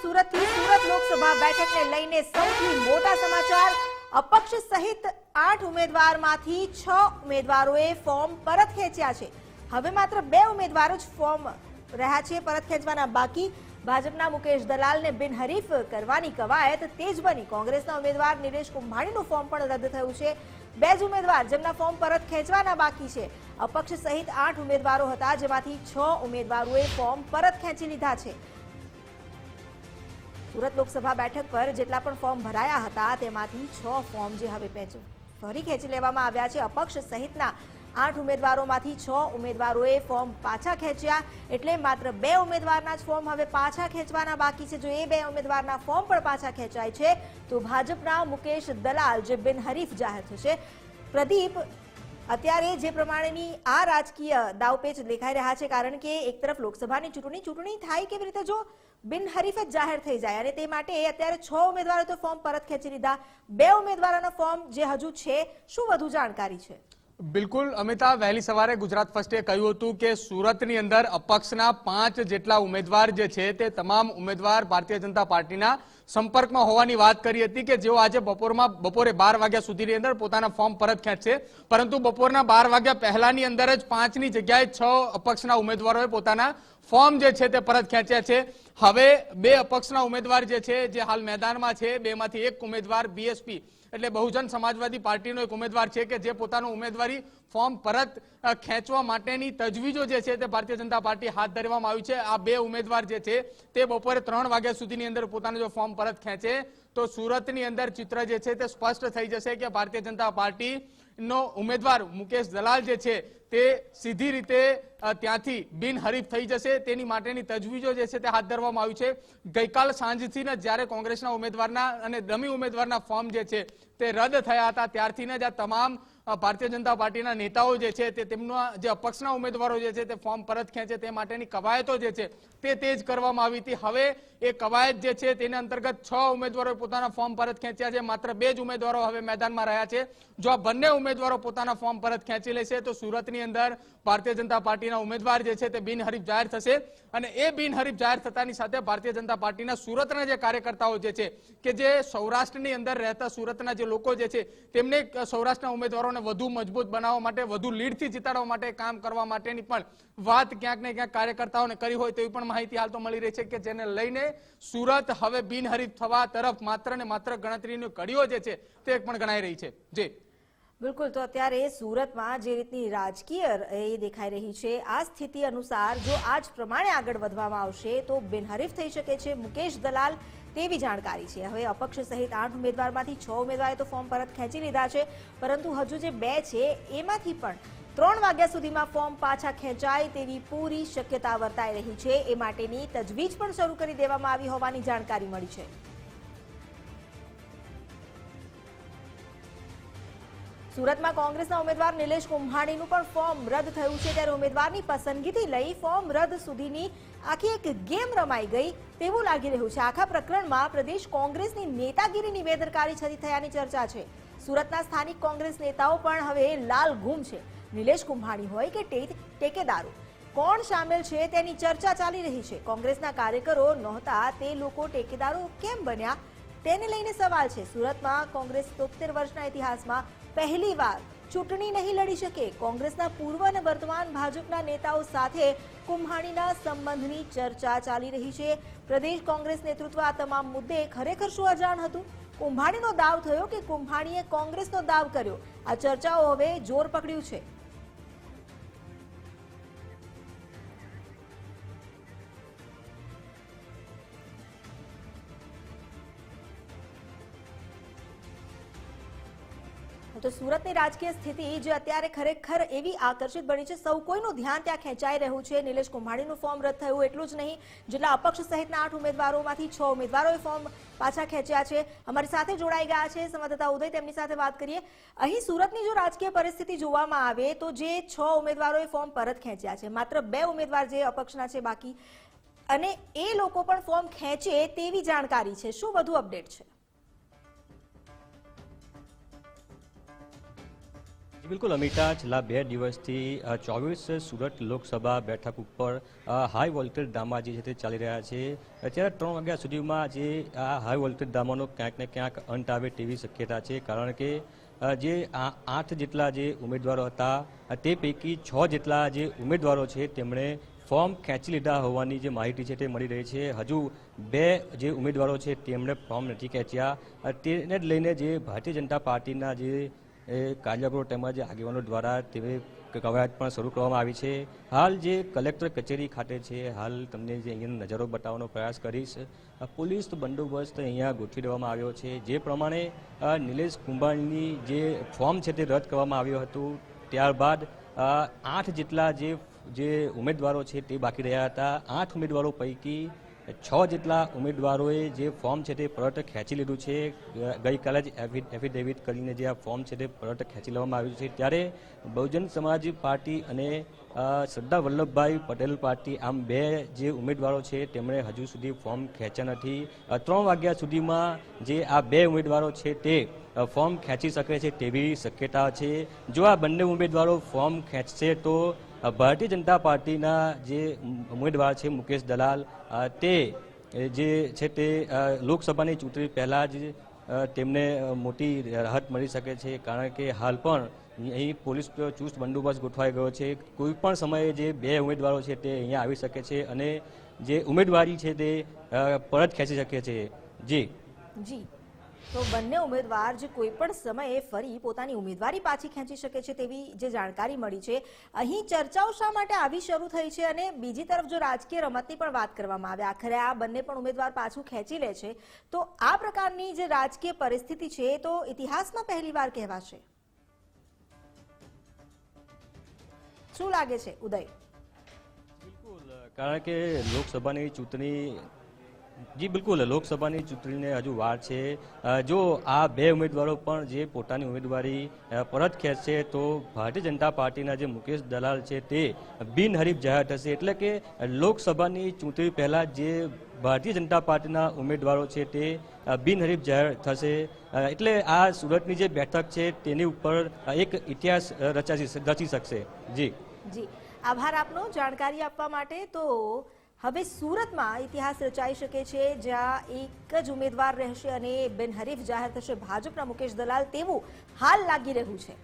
સુરતથી સુરત લોકસભા બેઠકને લઈને સૌથી મોટા સમાચાર. અપક્ષ સહિત આઠ ઉમેદવારમાંથી છ ઉમેદવારોએ ફોર્મ પરત ખેંચ્યા છે. હવે માત્ર બે ઉમેદવારો જ ફોર્મ રહ્યા છે પરત ખેંચવાના બાકી. ભાજપના મુકેશ દલાલને બિનહરીફ કરવાની કવાયત તેજ બની. કોંગ્રેસના ઉમેદવાર નિલેશ કુંભાણીનું ફોર્મ પણ રદ થયું છે. બે જ ઉમેદવાર જેમના ફોર્મ પરત ખેંચવાના બાકી છે. અપક્ષ સહિત આઠ ઉમેદવારો હતા જેમાંથી છ ઉમેદવારોએ ફોર્મ પરત ખેંચી લીધા છે. સુરત લોકસભા બેઠક પર જેટલા પણ ફોર્મ ભરાયા હતા, તેમાંથી છ ફોર્મ જે હવે પેચ ફરી ખેંચી લેવામાં આવ્યા છે. અપક્ષ સહિતના આઠ ઉમેદવારોમાંથી છ ઉમેદવારોએ ફોર્મ પાછા ખેંચ્યા, એટલે માત્ર બે ઉમેદવારના જ ફોર્મ હવે પાછા ખેંચવાના બાકી છે. જો એ બે ઉમેદવારના ફોર્મ પણ પાછા ખેંચાય છે, તો ભાજપના મુકેશ દલાલ, જે બિનહરીફ જાહેર થશે, પ્રદીપ અત્યારે જે પ્રમાણેની આ રાજકીય દાવપેચ દેખાઈ રહ્યા છે, કારણ કે એક તરફ લોકસભાની ચૂંટણી ચૂંટણી થાય કેવી રીતે? જો બિનહરીફ જ જાહેર થઈ જાય અને તે માટે અત્યારે છ ઉમેદવારો તો ફોર્મ પરત ખેંચી લીધા. બે ઉમેદવારોના ફોર્મ જે હજુ છે, શું વધુ જાણકારી છે? બિલકુલ અમિતા વહેલી સવારે ગુજરાત ફર્સ્ટે કહ્યું હતું કે સુરતની અંદર અપક્ષના પાંચ જેટલા ઉમેદવાર જે છે તે તમામ ઉમેદવાર ભારતીય જનતા પાર્ટીના સંપર્કમાં હોવાની વાત કરી હતી કે જેઓ આજે બપોરમાં, બપોરે બાર વાગ્યા સુધીની અંદર પોતાના ફોર્મ પરત ખેંચશે. પરંતુ બપોરના બાર વાગ્યા પહેલાની અંદર જ પાંચની જગ્યાએ છ અપક્ષના ઉમેદવારોએ પોતાના ફોર્મ જે છે તે પરત ખેંચ્યા છે. હવે બે અપક્ષના ઉમેદવાર જે છે, જે હાલ મેદાનમાં છે, બેમાંથી એક ઉમેદવાર બીએસપી એટલે બહુજન સમાજવાદી પાર્ટીનો એક ઉમેદવાર છે કે જે પોતાનું ઉમેદવારી ફોર્મ પરત ખેંચવા માટેની તજવીજો જે છે તે ભારતીય જનતા પાર્ટી હાથ ધરવામાં આવી છે. આ બે ઉમેદવાર જે છે તે બપોરે ત્રણ વાગ્યા સુધીની અંદર પોતાનું જો ફોર્મ પરત ખેંચે, તો સુરતની અંદર ચિત્ર જે છે તે સ્પષ્ટ થઈ જશે કે ભારતીય જનતા પાર્ટી નો ઉમેદવાર મુકેશ દલાલ જે છે, તે સીધી રીતે ત્યાંથી બિનહરીફ થઈ જશે. તેની માટેની તજવીજો જે છે, તે હાથ ધરવામાં આવી છે. ગઈકાલ સાંજથી જ જ્યારે કોંગ્રેસના ઉમેદવારના અને ડમી ઉમેદવારના ફોર્મ જે છે, તે રદ થયા હતા. ત્યારથી જ આ તમામ ભારતીય જનતા પાર્ટીના નેતાઓ જે છે તે તેમના જે અપક્ષના ઉમેદવારો જે છે તે ફોર્મ પરત ખેંચે તે માટેની કવાયતો જે છે તે તેજ કરવામાં આવી હતી. હવે એ કવાયત જે છે તેના અંતર્ગત છ ઉમેદવારોએ પોતાના ફોર્મ પરત ખેંચ્યા છે. માત્ર બે જ ઉમેદવારો હવે મેદાનમાં રહ્યા છે. જો આ બંને ઉમેદવારો પોતાના ફોર્મ પરત ખેંચી લેશે તો સુરતની અંદર ભારતીય જનતા પાર્ટીના ઉમેદવાર જે છે તે બિનહરીફ જાહેર થશે. અને એ બિનહરીફ જાહેર થતાની સાથે ભારતીય જનતા પાર્ટીના સુરતના જે કાર્યકર્તાઓ જે છે કે જે સૌરાષ્ટ્રની અંદર રહેતા સુરતના જે લોકો જે છે તેમને સૌરાષ્ટ્રના ઉમેદવારોને વધુ મજબૂત બનાવવા માટે, વધુ લીડથી જીતાડવા માટે, કામ કરવા માટેની પણ વાત ક્યાંક ને ક્યાંક કાર્યકર્તાઓને કરી હોય તેવી પણ માહિતી હાલ તો મળી રહી છે કે જેને લઈને સુરત હવે બિનહરીફ થવા તરફ માત્ર ને માત્ર ગણતરીની કડીઓ જે છે તે પણ ગણાઈ રહી છે. જે. બિલકુલ, તો અત્યારે સુરતમાં જે રીતની રાજકીય એ દેખાઈ રહી છે, આ સ્થિતિ અનુસાર જો આ જ પ્રમાણે આગળ વધવામાં આવશે તો બિનહરીફ થઈ શકે છે. મુકેશ દલાલ તેવી જાણકારી છે. હવે અપક્ષ સહિત આઠ ઉમેદવારમાંથી છ ઉમેદવારે તો ફોર્મ પરત ખેંચી લીધા છે. પરંતુ હજુ જે બે છે, એમાંથી પણ ત્રણ વાગ્યા સુધીમાં ફોર્મ પાછા ખેંચાય તેવી પૂરી શક્યતા વર્તાઈ રહી છે. એ માટેની તજવીજ પણ શરૂ કરી દેવામાં આવી હોવાની જાણકારી મળી છે. સુરતમાં કોંગ્રેસના ઉમેદવાર નિલેશ કુંભાણીનું પણ ફોર્મ રદ થયું છે. ત્યારે ઉમેદવારની પસંદગીથી લઈ ફોર્મ રદ સુધીની આખી એક ગેમ રમાઈ ગઈ તેવું લાગી રહ્યું છે. આખા પ્રકરણમાં પ્રદેશ કોંગ્રેસની નેતાગીરીની બેદરકારી છતી થયાની ચર્ચા છે. સુરતના સ્થાનિક કોંગ્રેસ નેતાઓ પણ હવે લાલ ગુમ છે. નિલેશ કુંભાણી હોય કે ટેકેદારો, કોણ સામેલ છે તેની ચર્ચા ચાલી રહી છે. કોંગ્રેસના કાર્યકરો નહોતા તે લોકો ટેકેદારો કેમ બન્યા? તેને લઈને સવાલ છે. સુરતમાં કોંગ્રેસ તોતેર વર્ષના ઇતિહાસમાં પહેલીવાર ચૂંટણી નહીં લડી શકે. કોંગ્રેસના પૂર્વ અને વર્તમાન ભાજપના નેતાઓ સાથે કુંભાણીના સંબંધની ચર્ચા ચાલી રહી છે. પ્રદેશ કોંગ્રેસ નેતૃત્વ આ તમામ મુદ્દે ખરેખર શું અજાણ હતું? કુંભાણીનો દાવ થયો કે કુંભાણીએ કોંગ્રેસનો દાવ કર્યો? આ ચર્ચાઓ હવે જોર પકડ્યું છે. તો સુરતની રાજકીય સ્થિતિ જે અત્યારે ખરેખર એવી આકર્ષિત બની છે, સૌ કોઈનું ધ્યાન ત્યાં ખેંચાઈ રહ્યું છે. નિલેશ કુંભાણીનું ફોર્મ રદ થયું એટલું જ નહીં, જેટલા અપક્ષ સહિતના આઠ ઉમેદવારોમાંથી છ ઉમેદવારોએ ફોર્મ પાછા ખેંચ્યા છે. અમારી સાથે જોડાઈ ગયા છે સંવાદદાતા ઉદય, તેમની સાથે વાત કરીએ. અહીં સુરતની જો રાજકીય પરિસ્થિતિ જોવામાં આવે તો જે છ ઉમેદવારોએ ફોર્મ પરત ખેંચ્યા છે, માત્ર બે ઉમેદવાર જે અપક્ષના છે બાકી. અને એ લોકો પણ ફોર્મ ખેંચે તેવી જાણકારી છે. શું વધુ અપડેટ છે? બિલકુલ, અમિતા, છેલ્લા બે દિવસથી ચોવીસ સુરત લોકસભા બેઠક ઉપર હાઈ વોલ્ટેજ ડ્રામા જે છે તે ચાલી રહ્યા છે. અત્યારે ત્રણ વાગ્યા સુધીમાં જે આ હાઈ વોલ્ટેજ ડ્રામાનો ક્યાંક ને ક્યાંક અંત આવે તેવી શક્યતા છે. કારણ કે જે આઠ જેટલા જે ઉમેદવારો હતા તે પૈકી છ જેટલા જે ઉમેદવારો છે તેમણે ફોર્મ ખેંચી લીધા હોવાની જે માહિતી છે તે મળી રહી છે. હજુ બે જે ઉમેદવારો છે તેમણે ફોર્મ નથી ખેંચ્યા. તેને લઈને જે ભારતીય જનતા પાર્ટીના જે એ કાર્યકરો તેમજ આગેવાનો દ્વારા તેવી કવાયત પણ શરૂ કરવામાં આવી છે. હાલ જે કલેક્ટર કચેરી ખાતે છે, હાલ તમને જે અહીંયાનો નજારો બતાવવાનો પ્રયાસ કરીશ. પોલીસ બંદોબસ્ત અહીંયા ગોઠવી દેવામાં આવ્યો છે. જે પ્રમાણે નિલેશ કુંભાણીની જે ફોર્મ છે તે રદ કરવામાં આવ્યું હતું. ત્યારબાદ આઠ જેટલા જે જે ઉમેદવારો છે તે બાકી રહ્યા હતા. આઠ ઉમેદવારો પૈકી છ જેટલા ઉમેદવારોએ જે ફોર્મ છે તે પરત ખેંચી લીધું છે. ગઈકાલે જ એફિ- એફિડેવિટ કરીને જે આ ફોર્મ છે તે પરત ખેંચી લેવામાં આવ્યું છે. ત્યારે બહુજન સમાજ પાર્ટી અને સરદાર વલ્લભભાઈ પટેલ પાર્ટી, આમ બે જે ઉમેદવારો છે તેમણે હજુ સુધી ફોર્મ ખેંચ્યા નથી. ત્રણ વાગ્યા સુધીમાં જે આ બે ઉમેદવારો છે તે ફોર્મ ખેંચી શકે છે તેવી શક્યતા છે. જો આ બંને ઉમેદવારો ફોર્મ ખેંચશે તો ભારતીય જનતા પાર્ટીના જે ઉમેદવાર છે મુકેશ દલાલ તે જે છે તે લોકસભાની ચૂંટણી પહેલાં જ તેમને મોટી રાહત મળી શકે છે કારણ કે હાલ પણ અહીં પોલીસ ચુસ્ત બંદોબસ્ત ગોઠવાઈ ગયો છે. કોઈ પણ સમયે જે બે ઉમેદવારો છે તે અહીંયા આવી શકે છે અને જે ઉમેદવારી છે તે પરત ખેંચી શકે છે. જી. જી. તો બંને ઉમેદવાર જે કોઈ પણ સમયે ફરી પોતાની ઉમેદવારી પાછી ખેંચી શકે છે તેવી જે જાણકારી મળી છે. અહીં ચર્ચાઓ શા માટે આવી શરૂ થઈ છે અને બીજી તરફ જો રાજકીય રમતની પણ વાત કરવામાં આવે, આખરે આ બંને પણ ઉમેદવાર પાછું ખેંચી લે છે, તો આ પ્રકારની જે રાજકીય પરિસ્થિતિ છે તો ઇતિહાસમાં પહેલીવાર કહેવાશે. શું લાગે છે, ઉદય? બિલકુલ. કારણ કે લોકસભાની ચૂંટણી જી બિલકુલ. લોકસભાની ચૂંટણીને હજુ વાર છે. જો આ બે ઉમેદવારો પણ જે પોતાની ઉમેદવારી પરત ખેંચશે તો ભારતીય જનતા પાર્ટીના જે મુકેશ દલાલ છે તે બિનહરીફ જાહેર થશે. એટલે કે લોકસભાની ચૂંટણી પહેલાં જે ભારતીય જનતા પાર્ટીના ઉમેદવારો છે તે બિનહરીફ જાહેર થશે. એટલે આ સુરતની જે બેઠક છે તેની ઉપર એક ઇતિહાસ અ, રચી શકશે. જી. જી. આભાર આપનો. જાણકારી આપવા માટે તો હવે સુરતમાં ઇતિહાસ રચાઈ શકે છે, જ્યાં એક જ ઉમેદવાર રહેશે અને બિનહરીફ જાહેર થશે ભાજપના મુકેશ દલાલ, તેવું હાલ લાગી રહ્યું છે.